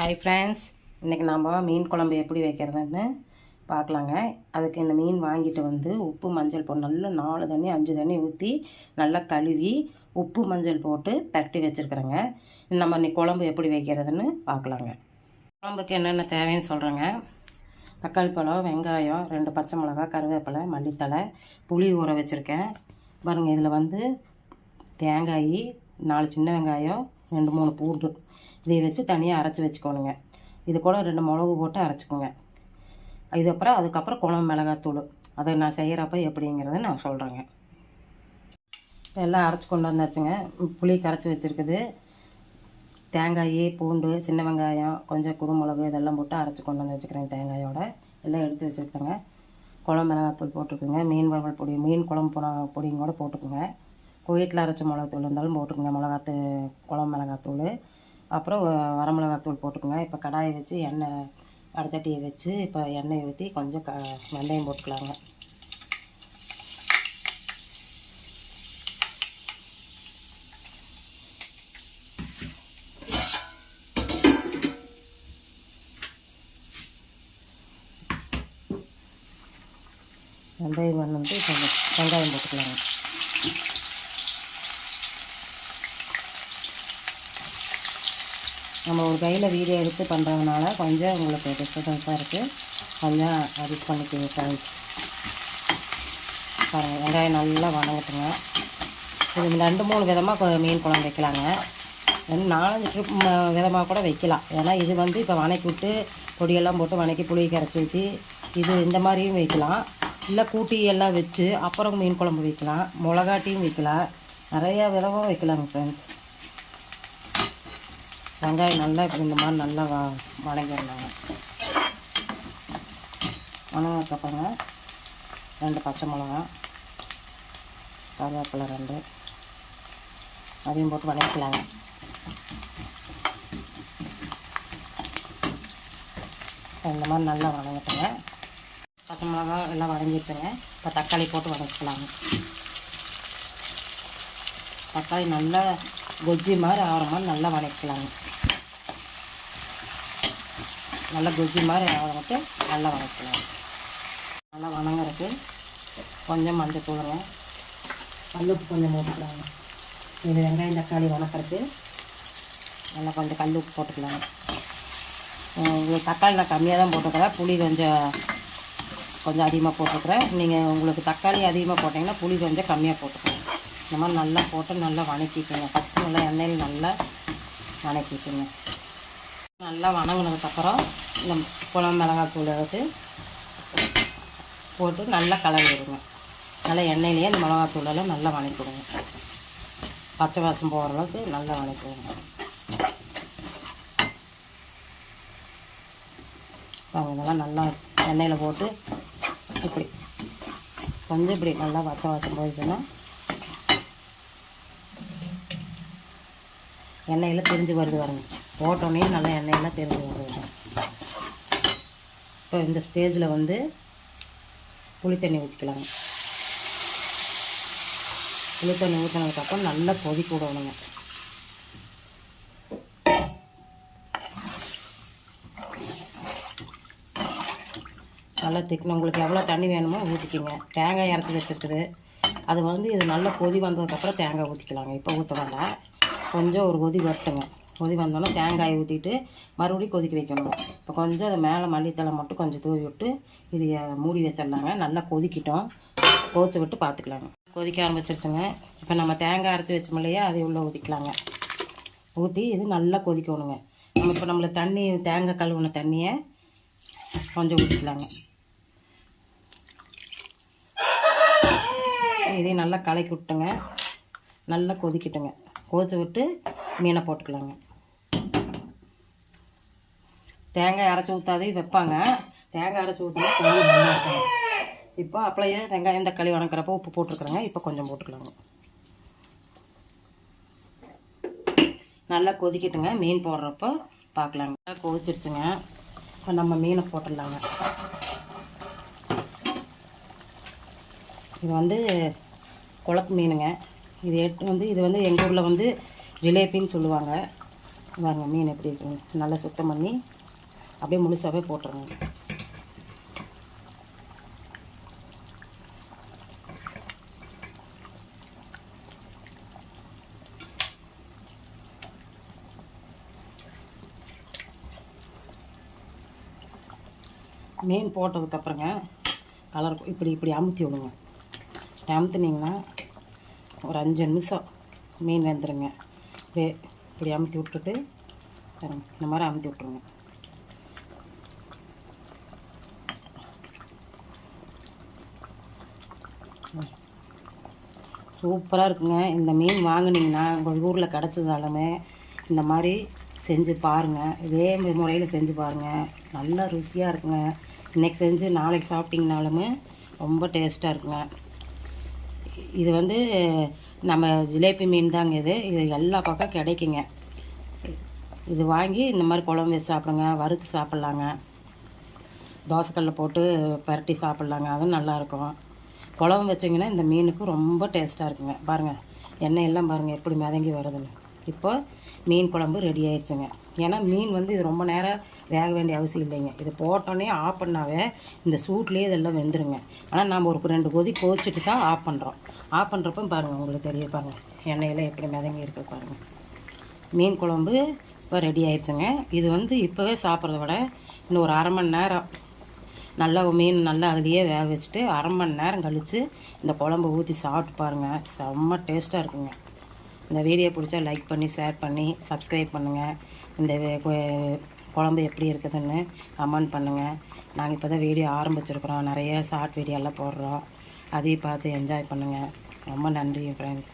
Hi friends இன்றைக்கி நம்ம மீன் குழம்பு எப்படி வைக்கிறதுன்னு பார்க்கலாங்க. அதுக்கு இந்த மீன் வாங்கிட்டு வந்து உப்பு மஞ்சள் போட்டு நல்லா நாலு தண்ணி அஞ்சு தண்ணி ஊற்றி நல்லா கழுவி உப்பு மஞ்சள் போட்டு பரட்டி வச்சுருக்குறேங்க. நம்ம இன்னைக்கு குழம்பு எப்படி வைக்கிறதுன்னு பார்க்கலாங்க. குழம்புக்கு என்னென்ன தேவைன்னு சொல்கிறேங்க தக்காளி பழம் வெங்காயம் ரெண்டு பச்சை மிளகா கருவேப்பிலை மல்லித்தழை புளி ஊற வச்சுருக்கேன். பாருங்கள் இதில் வந்து தேங்காய் நாலு சின்ன வெங்காயம் ரெண்டு மூணு பூண்டு இதை வச்சு தனியாக அரைச்சி வச்சுக்கோணுங்க. இது கூட ரெண்டு மிளகு போட்டு அரைச்சிக்கோங்க. இது அப்புறம் அதுக்கப்புறம் குழம்பு மிளகாத்தூள். அதை நான் செய்கிறப்ப எப்படிங்கிறத நான் சொல்கிறேங்க எல்லாம் அரைச்சி கொண்டு வந்தாச்சுங்க. புளி கரைச்சி வச்சுருக்குது. தேங்காய் பூண்டு சின்ன வெங்காயம் கொஞ்சம் குருமிளகு இதெல்லாம் போட்டு அரைச்சி கொண்டு வந்து வச்சுக்கிறேன் தேங்காயோட. எல்லாம் எடுத்து வச்சுருக்கேங்க. குழம்பு மிளகாத்தூள் போட்டுக்கோங்க. மீன் வறுவல் பொடி மீன் குழம்பு பொடியும் கூட போட்டுக்கோங்க. வீட்டில் அரைச்ச மிளகாத்தூள் இருந்தாலும் போட்டுக்கோங்க. மிளகாத்து குழம்பு மிளகாத்தூள். அப்புறம் வரமிளகாத்தூள் போட்டுக்கோங்க. இப்போ கடாயை வச்சு எண்ணெய் அடைச்சட்டியை வச்சு இப்போ எண்ணெய் ஊற்றி கொஞ்சம் க வெந்தயம் போட்டுக்கலாங்க. வெந்தயம் வந்து இப்போ வெங்காயம் போட்டுக்கலாங்க. நம்ம ஒரு கையில் வீடியோ எடுத்து பண்ணுறதுனால கொஞ்சம் உங்களுக்கு டிஸ்டர்பன்ஸாக இருக்குது கொஞ்சம் அட்ஜஸ்ட் பண்ணிக்கோங்க ஃப்ரெண்ட்ஸ் பாருங்கள் வெங்காயம் நல்லா வணங்கட்டுங்க. இது ரெண்டு மூணு விதமாக மீன் குழம்பு வைக்கலாங்க. ரெண்டு நாலஞ்சு ட்ரிப் விதமாக கூட வைக்கலாம். ஏன்னா இது வந்து இப்போ வணக்கி விட்டு பொடியெல்லாம் போட்டு வணக்கி புளி கரைச்சி வச்சு இது இந்த மாதிரியும் வைக்கலாம். இல்லை கூட்டி எல்லாம் வச்சு அப்புறம் மீன் குழம்பு வைக்கலாம். மிளகாட்டியும் வைக்கலாம். நிறையா விதமாக வைக்கலாங்க ஃப்ரெண்ட்ஸ் வெங்காயம் நல்லா இப்படி இந்த மாதிரி நல்லா வ வணங்கிடலாங்க வணங்கினதுக்கப்புறங்க ரெண்டு பச்சை மிளகா. கருவேப்பிலை ரெண்டு. அதையும் போட்டு வணக்கிக்கலாங்க இந்த மாதிரி நல்லா வணங்கிட்டுங்க பச்சை மிளகா எல்லாம் வணங்கிடுச்சுங்க இப்போ தக்காளி போட்டு வதக்கிக்கலாங்க தக்காளி நல்லா கொஜ்ஜி மாதிரி ஆகிற மாதிரி நல்லா வதக்கிக்கலாங்க நல்லா கொஜி மாதிரி ஆகிற மட்டும் நல்லா வதக்கலாம் நல்லா வணங்குறதுக்கு கொஞ்சம் மஞ்சள் தூளுங்க கல்லுப்பு கொஞ்சம் போட்டுக்கலாங்க. இது வெங்காயம் தக்காளி வணக்கிறதுக்கு நல்லா கொஞ்சம் கல் உப்பு போட்டுக்கலாங்க. உங்களுக்கு தக்காளி நான் கம்மியாக தான் போட்டுக்கிறேன். புளி கொஞ்சம் கொஞ்சம் அதிகமாக போட்டுக்கிறேன். நீங்கள் உங்களுக்கு தக்காளி அதிகமாக போட்டிங்கன்னா புளி கொஞ்சம் கம்மியாக போட்டுக்கோங்க. இந்த மாதிரி நல்லா போட்டு நல்லா வணக்கிக்கோங்க. ஃபஸ்ட்டு நல்லா எண்ணெயில் நல்லா வணக்கிக்கோங்க. நல்லா வணங்கினதுக்கப்புறம் இந்த குழம்பு மிளகாய் தூள் எடுத்து போட்டு நல்லா கலரி விடுங்க நல்லா எண்ணெயிலேயே இந்த மிளகாத்தூளெல்லாம் நல்லா வணக்கி விடுங்க பச்சை வாசம் போகிற அளவுக்கு நல்லா வணக்கிடுங்க. இதெல்லாம் நல்லா எண்ணெயில் போட்டு இப்படி கொஞ்சம் இப்படி நல்லா பச்சை வாசம் போயிடுச்சுன்னா எண்ணெயில் பிரிஞ்சு வருது வரணும் போட்டோன்னே நல்லா எண்ணெயெல்லாம் தெரிஞ்சு வருது இப்போ இந்த ஸ்டேஜில் வந்து புளி தண்ணி ஊற்றிக்கலாங்க புளி தண்ணி ஊற்றினதுக்கப்புறம் நல்லா கொதிக்க விடணுங்க. நல்லா திக்கணும். உங்களுக்கு எவ்வளோ தண்ணி வேணுமோ ஊற்றிக்கிங்க தேங்காய் இறச்சி வச்சுருக்குது. அது வந்து இது நல்லா கொதி வந்ததுக்கப்புறம் தேங்காய் ஊற்றிக்கலாங்க இப்போ ஊற்ற வேண்டாம். கொஞ்சம் ஒரு கொதி வரட்டுங்க. கொதி வந்தோடனே தேங்காய் ஊற்றிட்டு மறுபடியும் கொதிக்க வைக்கணும். இப்போ கொஞ்சம் அதை மேலே மல்லித்தலை மட்டும் கொஞ்சம் தூவி விட்டு இது மூடி வச்சிடலாங்க. நல்லா கொதிக்கிட்டோம். கோச்சு விட்டு பார்த்துக்கலாங்க கொதிக்க ஆரம்பிச்சிருச்சுங்க. இப்போ நம்ம தேங்காய் அரைச்சி வச்சோம் இல்லையா அதை உள்ளே ஊற்றிக்கலாங்க ஊற்றி இது நல்லா கொதிக்கணுங்க. நம்ம இப்போ நம்மள தண்ணி தேங்காய் கழுவுன தண்ணியை கொஞ்சம் ஊற்றிக்கலாங்க இதையும் நல்லா கலக்கி விட்டுங்க. நல்லா கொதிக்கட்டுங்க. கொதிச்சு விட்டு மீனை போட்டுக்கலாங்க. தேங்காய் அரைச்சி ஊற்றாதே வைப்பாங்க. தேங்காய் அரைச்சி ஊற்றினா கொஞ்சம் நல்லா இருக்கும். இப்போ அப்படியே வெங்காயம் தக்காளி வணக்கிறப்போ உப்பு போட்டுருக்குறேங்க. இப்போ கொஞ்சம் போட்டுக்கலாங்க. நல்லா கொதிக்கட்டுங்க. மீன் போடுறப்போ பார்க்கலாங்க நல்லா கொதிச்சிருச்சுங்க. இப்போ நம்ம மீனை போட்டுடலாங்க. இது வந்து குளத்து மீனுங்க. இது எடுத்து வந்து இது வந்து எங்கள் ஊரில் வந்து ஜிலேபின்னு சொல்லுவாங்க. பாருங்க மீன் எப்படி இருக்குங்க நல்லா சுத்தம் பண்ணி அப்படியே முழுசாகவே போட்டுருங்க. மீன் போட்டதுக்கப்புறங்க கலர் இப்படி இப்படி அமுத்தி விடுங்க. அமுத்துனீங்கன்னா ஒரு அஞ்சு நிமிஷம் மீன் வெந்துடுங்க இப்படி அமுத்தி விட்டுட்டு இந்த மாதிரி அமுத்தி விட்ருங்க சூப்பராக இருக்குங்க. இந்த மீன் வாங்கினீங்கன்னா உங்கள் ஊரில் கிடச்சதாலுமே இந்த மாதிரி செஞ்சு பாருங்கள் இதே முறையில் செஞ்சு பாருங்கள் நல்லா ருசியாக இருக்குங்க. இன்றைக்கி செஞ்சு நாளைக்கு சாப்பிட்டிங்கனாலுமே ரொம்ப டேஸ்ட்டாக இருக்குங்க. இது வந்து நம்ம ஜிலேபி மீன் தாங்க இது. இது எல்லா பக்கம் கிடைக்குங்க. இது வாங்கி இந்த மாதிரி குழம்பு வச்சு சாப்பிடுங்க. வறுத்து சாப்பிட்லாங்க. தோசைக்கல்ல போட்டு பரட்டி சாப்பிட்லாங்க. அதுவும் நல்லாயிருக்கும் குழம்பு வச்சிங்கன்னா இந்த மீனுக்கு ரொம்ப டேஸ்ட்டாக இருக்குங்க. பாருங்கள் எண்ணெய் எல்லாம் பாருங்கள் எப்படி மிதங்கி வருதுன்னு. இப்போ மீன் குழம்பு ரெடி ஆயிடுச்சுங்க. ஏன்னா மீன் வந்து இது ரொம்ப நேரம் வேக வேண்டிய அவசியம் இல்லைங்க. இது போட்டோன்னே ஆஃப் பண்ணாவே இந்த சூட்லேயே இதெல்லாம் வெந்துருங்க. ஆனால் நம்ம ஒரு ரெண்டு கொதி கோச்சிட்டு தான் ஆஃப் பண்ணுறோம் ஆஃப் பண்ணுறப்ப பாருங்கள் உங்களுக்கு தெரிய பாருங்கள் எண்ணெயில் எப்படி மிதங்கி இருக்கு பாருங்கள் மீன் குழம்பு இப்போ ரெடி ஆயிடுச்சுங்க. இது வந்து இப்போவே சாப்பிட்றத விட இன்னும் ஒரு அரை மணி நேரம் நல்லா மீன் நல்லா அதுலேயே வேக வச்சுட்டு அரை மணி நேரம் கழித்து இந்த குழம்பு ஊற்றி சாப்பிட்டு பாருங்கள் செம்ம டேஸ்ட்டாக இருக்குங்க. இந்த வீடியோ பிடிச்சா லைக் பண்ணி ஷேர் பண்ணி சப்ஸ்கிரைப் பண்ணுங்கள் இந்த வே- குழம்பு எப்படி இருக்குதுன்னு கமெண்ட் பண்ணுங்கள் நாங்கள் இப்போ தான் வீடியோ ஆரம்பிச்சிருக்கிறோம். நிறைய ஷார்ட் வீடியோலாம் போடுறோம். அதையும் பார்த்து என்ஜாய் பண்ணுங்கள் ரொம்ப நன்றி ஃப்ரெண்ட்ஸ்